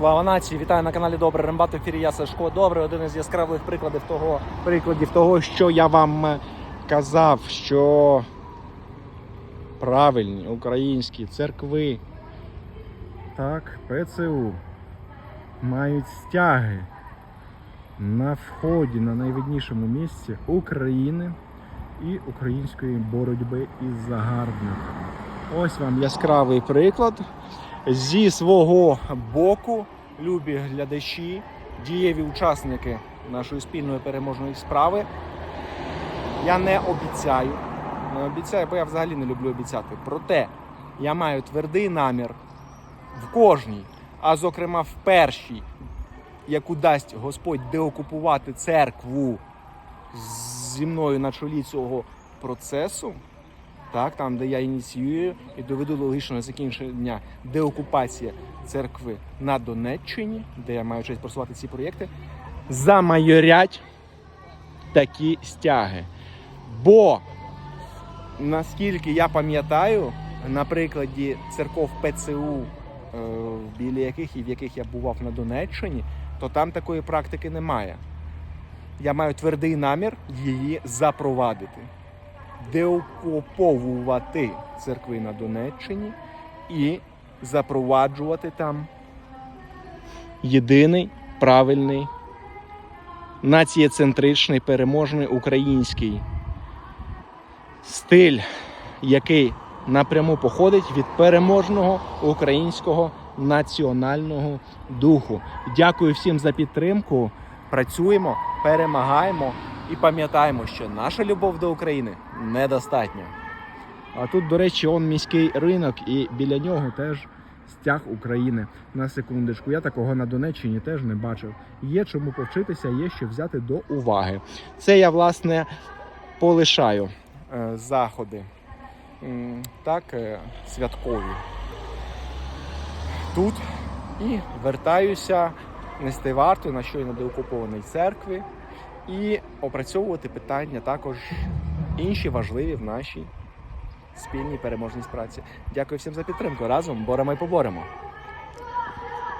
Слава нації! Вітаю на каналі Добре Рембат в ефірі я Сашко. Добре, один із яскравих прикладів того, прикладів того, що я вам е, казав, що правильні українські церкви, так, ПЦУ мають стяги на вході на найвиднішому місці України і української боротьби із загарбником. Ось вам яскравий приклад. Зі свого боку, любі глядачі, дієві учасники нашої спільної переможної справи. Я не обіцяю, не обіцяю, бо я взагалі не люблю обіцяти. Проте я маю твердий намір в кожній, а зокрема в першій, яку дасть Господь деокупувати церкву зі мною на чолі цього процесу. Так, там, де я ініціюю і доведу до логічного закінчення деокупація церкви на Донеччині, де я маю честь просувати ці проєкти, замайорять такі стяги. Бо, наскільки я пам'ятаю, на прикладі церков ПЦУ, е, біля яких і в яких я бував на Донеччині, то там такої практики немає. Я маю твердий намір її запровадити деокуповувати церкви на Донеччині і запроваджувати там єдиний правильний націєцентричний переможний український стиль, який напряму походить від переможного українського національного духу. Дякую всім за підтримку. Працюємо, перемагаємо і пам'ятаємо, що наша любов до України недостатня. А тут, до речі, он міський ринок, і біля нього теж стяг України. На секундочку, я такого на Донеччині теж не бачив. Є чому повчитися, є що взяти до уваги. Це я, власне, полишаю е, заходи. Так, е, святкові. Тут і вертаюся нести варту на щойно деокупованій церкві і опрацьовувати питання також інші важливі в нашій спільній переможній праці. Дякую всім за підтримку. Разом боремо і поборемо.